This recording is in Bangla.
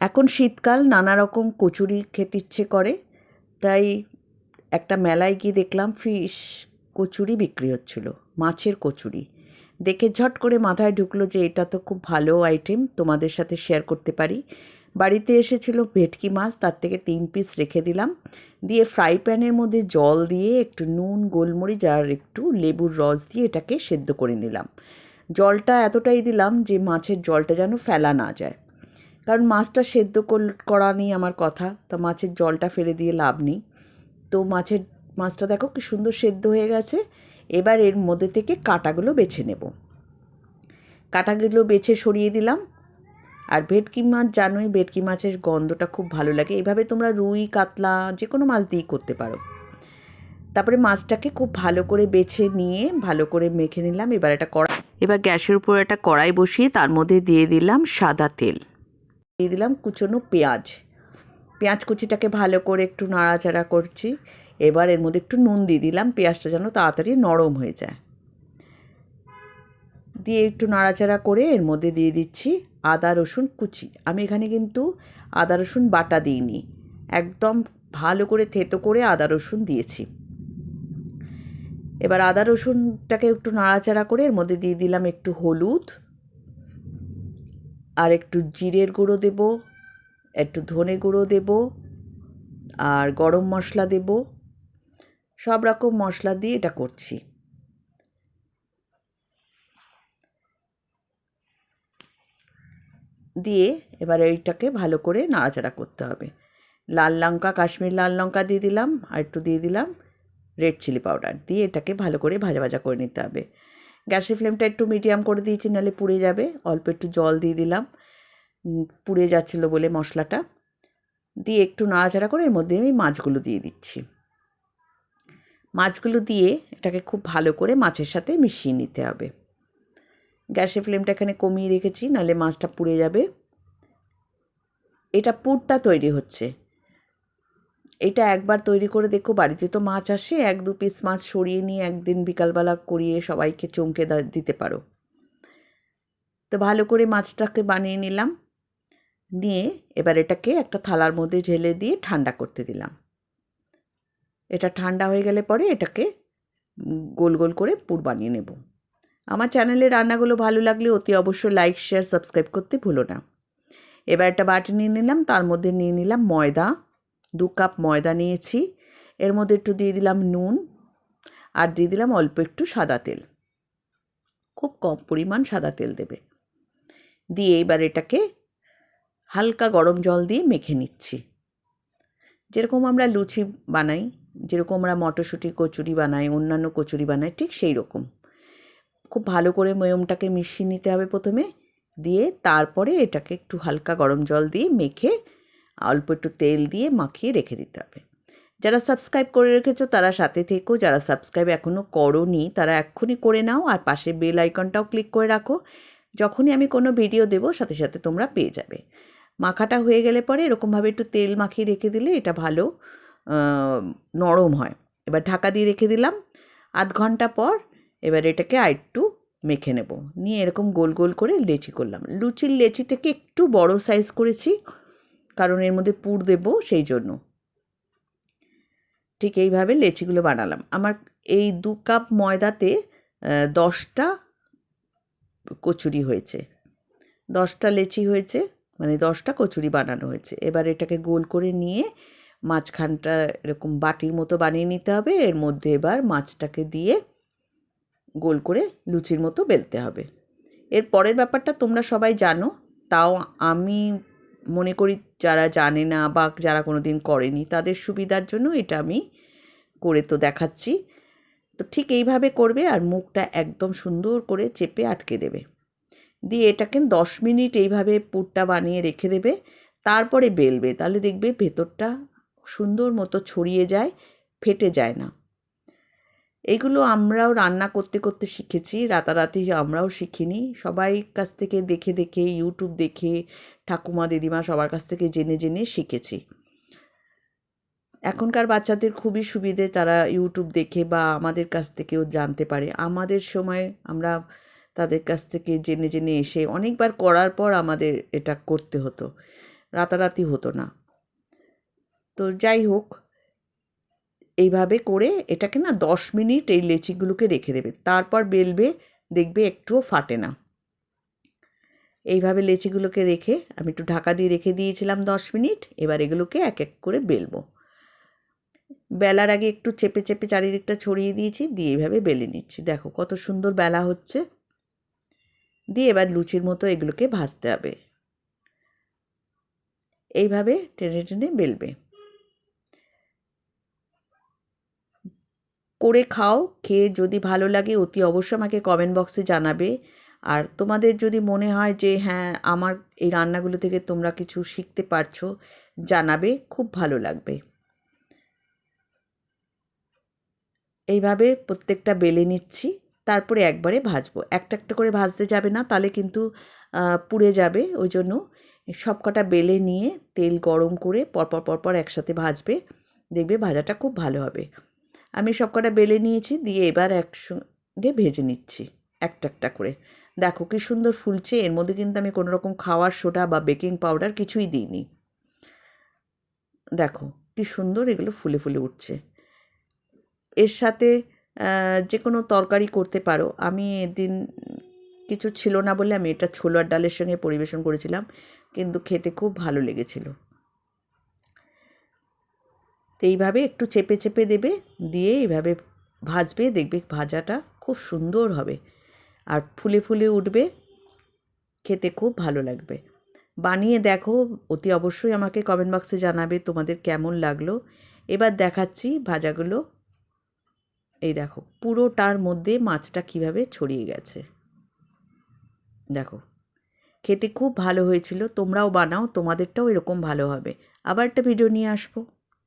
এখন শীতকাল, নানা রকম কচুরি খেতে ইচ্ছে করে, তাই একটা মেলায় গিয়ে দেখলাম ফিশ কচুরি বিক্রি হচ্ছিল, মাছের কচুরি। দেখে ঝট করে মাথায় ঢুকলো যে এটা তো খুব ভালো আইটেম, তোমাদের সাথে শেয়ার করতে পারি। বাড়িতে এসেছিল ভেটকি মাছ, তার থেকে তিন পিস রেখে দিলাম। দিয়ে ফ্রাই প্যানের মধ্যে জল দিয়ে একটু নুন, গোলমরিচ আর একটু লেবুর রস দিয়ে এটাকে সেদ্ধ করে নিলাম। জলটা এতটাই দিলাম যে মাছের জলটা যেন ফেলা না যায়। কারণ মাছটা সেদ্ধ করা নেই আমার কথা। তা মাছের জলটা ফেলে দিয়ে লাভ নেই। তো মাছের, মাছটা দেখো কি সুন্দর সেদ্ধ হয়ে গেছে। এবার এর মধ্যে থেকে কাঁটাগুলো বেছে নেব। কাঁটাগুলো বেছে সরিয়ে দিলাম। আর ভেটকি মাছ জানোই, ভেটকি মাছের গন্ধটা খুব ভালো লাগে। এভাবে তোমরা রুই, কাতলা যে কোনো মাছ দিয়েই করতে পারো। তারপরে মাছটাকে খুব ভালো করে বেছে নিয়ে, ভালো করে মেখে নিলাম। এবার এটা কড়া, এবার গ্যাসের উপর একটা কড়াই বসিয়ে তার মধ্যে দিয়ে দিলাম সাদা তেল। দিয়ে দিলাম কুচনো পেঁয়াজ। পেঁয়াজ কুচিটাকে ভালো করে একটু নাড়াচাড়া করছি। এবার এর মধ্যে একটু নুন দিয়ে দিলাম, পেঁয়াজটা যেন তাড়াতাড়ি নরম হয়ে যায়। দিয়ে একটু নাড়াচাড়া করে এর মধ্যে দিয়ে দিচ্ছি আদা, রসুন কুচি। আমি এখানে কিন্তু আদা, রসুন বাটা দিইনি। একদম ভালো করে থেতো করে আদা, রসুন দিয়েছি। এবার আদা, রসুনটাকে একটু নাড়াচাড়া করে এর মধ্যে দিয়ে দিলাম একটু হলুদ। আর একটু জিরের গুঁড়ো দেব, একটু ধনে গুঁড়ো দেব আর গরম মশলা দেব। সব রকম মশলা দিয়ে এটা করছি। দিয়ে এবার এইটাকে ভালো করে নাড়াচাড়া করতে হবে। লাল লঙ্কা, কাশ্মীর লাল লঙ্কা দিয়ে দিলাম, আর একটু দিয়ে দিলাম রেড চিলি পাউডার দিয়ে এটাকে ভালো করে ভাজা ভাজা করে নিতে হবে। গ্যাসের ফ্লেমটা একটু মিডিয়াম করে দিয়েছি, নাহলে পুড়ে যাবে। অল্প একটু জল দিয়ে দিলাম। পুড়ে যাচ্ছিল বলে মশলাটা। দিয়ে একটু নাড়াচাড়া করে এর মধ্যে আমি মাছগুলো দিয়ে দিচ্ছি। মাছগুলো দিয়ে এটাকে খুব ভালো করে মাছের সাথে মিশিয়ে নিতে হবে। গ্যাসের ফ্লেমটা এখানে কমিয়ে রেখেছি, নাহলে মাছটা পুড়ে যাবে। এটা পুরটা তৈরি হচ্ছে। এটা একবার তৈরি করে দেখো, বাড়িতে তো মাছ আসে, এক দু পিস মাছ সরিয়ে নিয়ে একদিন বিকালবেলা করিয়ে সবাইকে চমকে দিতে পারো। তো ভালো করে মাছটাকে বানিয়ে নিলাম, নিয়ে এবার এটাকে একটা থালার মধ্যে ঢেলে দিয়ে ঠান্ডা করতে দিলাম। এটা ঠান্ডা হয়ে গেলে পরে এটাকে গোল গোল করে পুর বানিয়ে নেব। আমার চ্যানেলে রান্নাগুলো ভালো লাগলে অতি অবশ্যই লাইক শেয়ার সাবস্ক্রাইব করতে ভুলো না। এবার একটা বাটি নিয়ে নিলাম, তার মধ্যে নিয়ে নিলাম ময়দা। দু কাপ ময়দা নিয়েছি। এর মধ্যে একটু দিয়ে দিলাম নুন আর দিয়ে দিলাম অল্প একটু সাদা তেল। খুব কম পরিমাণ সাদা তেল দেবে। দিয়ে এবার এটাকে হালকা গরম জল দিয়ে মেখে নিচ্ছি। যেরকম আমরা লুচি বানাই, যেরকম আমরা মটরশুঁটি, কচুরি বানাই, অন্যান্য কচুরি বানাই, ঠিক সেই রকম। খুব ভালো করে ময়মটাকে মিশিয়ে নিতে হবে প্রথমে। দিয়ে তারপরে এটাকে একটু হালকা গরম জল দিয়ে মেখে অল্প একটু তেল দিয়ে মাখিয়ে রেখে দিতে হবে। যারা সাবস্ক্রাইব করে রেখেছো, তারা সাথে থেকো। যারা সাবস্ক্রাইব এখনও করনি, তারা এক্ষুনি করে নাও আর পাশে বেল আইকনটাও ক্লিক করে রাখো। যখনই আমি কোনো ভিডিও দেবো, সাথে সাথে তোমরা পেয়ে যাবে। মাখাটা হয়ে গেলে পরে এরকমভাবে একটু তেল মাখিয়ে রেখে দিলে এটা ভালো নরম হয়। এবার ঢাকা দিয়ে রেখে দিলাম। আধ ঘণ্টা পর এবার এটাকে আর একটু মেখে নেব। নিয়ে এরকম গোল গোল করে লেচি করলাম। লুচির লেচি থেকে একটু বড় সাইজ করেছি। কারণ এর মধ্যে পুর দেবো সেই জন্য। ঠিক এইভাবে লেচিগুলো বানালাম। আমার এই দু কাপ ময়দাতে দশটা কচুরি হয়েছে। দশটা লেচি হয়েছে মানে দশটা কচুরি বানানো হয়েছে। এবার এটাকে গোল করে নিয়ে মাঝখানটা এরকম বাটির মতো বানিয়ে নিতে হবে। এর মধ্যে এবার মাছটাকে দিয়ে গোল করে লুচির মতো বেলতে হবে। এর পরের ব্যাপারটা তোমরা সবাই জানো, তাও আমি মনে করি যারা জানে না বা যারা কোনো দিন করেনি, তাদের সুবিধার জন্য এটা আমি করে তো দেখাচ্ছি। তো ঠিক এইভাবে করবে আর মুখটা একদম সুন্দর করে চেপে আটকে দেবে। দিয়ে এটাকে দশ মিনিট এইভাবে পুরটা বানিয়ে রেখে দেবে, তারপরে বেলবে। তাহলে দেখবে ভেতরটা সুন্দর মতো ছড়িয়ে যায়, ফেটে যায় না। এগুলো আমরাও রান্না করতে করতে শিখেছি, রাতারাতি আমরাও শিখিনি। সবাই কাছ থেকে দেখে দেখে ইউটিউব দেখে ঠাকুমা, দিদিমা সবার কাছ থেকে জেনে জেনে শিখেছি। এখনকার বাচ্চাদের খুবই সুবিধে তারা ইউটিউব দেখে বা আমাদের কাছ থেকেও জানতে পারে। আমাদের সময় আমরা তাদের কাছ থেকে জেনে জেনে এসে অনেকবার করার পর আমাদের এটা করতে হতো। রাতারাতি হতো না। তো যাই হোক এইভাবে করে এটাকে না দশ মিনিট এই লেচিগুলোকে রেখে দেবে। তারপর বেলবে, দেখবে একটুও ফাটে না। এইভাবে লেচিগুলোকে রেখে আমি একটু ঢাকা দিয়ে রেখে দিয়েছিলাম দশ মিনিট, এবার এগুলোকে এক এক করে বেলবো। বেলার আগে একটু চেপে চেপে চারিদিকটা ছড়িয়ে দিয়েছি, দিয়ে এইভাবে বেলে নিচ্ছি। দেখো কত সুন্দর বেলা হচ্ছে। দিয়ে এবার লুচির মতো এগুলোকে ভাজতে হবে। এইভাবে টেনে টেনে বেলবে। করে খাও, খেয়ে যদি ভালো লাগে অতি অবশ্যই আমাকে কমেন্ট বক্সে জানাবে। আর তোমাদের যদি মনে হয় যে হ্যাঁ আমার এই রান্নাগুলো থেকে তোমরা কিছু শিখতে পারছ, জানাবে, খুব ভালো লাগবে। এইভাবে প্রত্যেকটা বেলে নিচ্ছি, তারপরে একবারে ভাজবো। একটা একটা করে ভাজতে যাবে না, তাহলে কিন্তু পুড়ে যাবে, ওই জন্য সব কটা বেলে নিয়ে তেল গরম করে পরপর পরপর একসাথে ভাজবে, দেখবে ভাজাটা খুব ভালো হবে। আমি সব কটা বেলে নিয়েছি, দিয়ে এবার একসঙ্গে ভেজে নিচ্ছি, একটা একটা করে। দেখো কি সুন্দর ফুলছে, এর মধ্যে কিন্তু আমি কোনো রকম খাওয়ার সোডা বা বেকিং পাউডার কিছুই দিইনি। দেখো কি সুন্দর এগুলো ফুলে ফুলে উঠছে। এর সাথে যে কোনো তরকারি করতে পারো। আমি এদিন কিছু ছিল না বলে আমি এটা ছোলার ডালের সঙ্গে পরিবেশন করেছিলাম, কিন্তু খেতে খুব ভালো লেগেছিল। তো এইভাবে একটু চেপে চেপে দেবে, দিয়ে এইভাবে ভাজবে, দেখবে ভাজাটা খুব সুন্দর হবে। আর ফুলে ফুলে উঠবে, খেতে খুব ভালো লাগবে। বানিয়ে দেখো, অতি অবশ্যই আমাকে কমেন্ট বক্সে জানাবে তোমাদের কেমন লাগল। এবার দেখাচ্ছি ভাজাগুলো। এই দেখো, পুরোটার মধ্যে মাছটা কীভাবে ছড়িয়ে গেছে। দেখো, খেতে খুব ভালো হয়েছিল, তোমরাও বানাও, তোমাদেরটাও এরকম ভালো হবে। আবার একটা ভিডিও নিয়ে আসব।